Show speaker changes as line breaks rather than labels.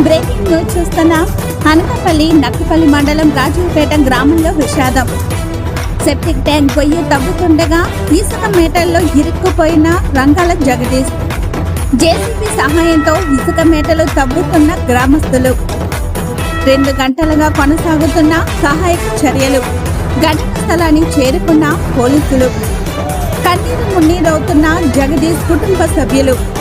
సంభవిస్తున్న అనకాపల్లి నక్కపల్లి మండలం రాజీవ్పేట గ్రామంలో విషాదం. సెప్టిక్ ట్యాంక్ పొయ్యి తగ్గుతుండగా ఇసుక మేటల్లో ఇరుక్కుపోయిన రంగాల జగదీష్. జేసీబీ సహాయంతో ఇసుక మేటలు తవ్వుతున్న గ్రామస్తులు. రెండు గంటలుగా కొనసాగుతున్న సహాయక చర్యలు. ఘటన స్థలాన్ని చేరుకున్న పోలీసులు. కన్నీరు మున్నీరవుతున్న జగదీష్ కుటుంబ సభ్యులు.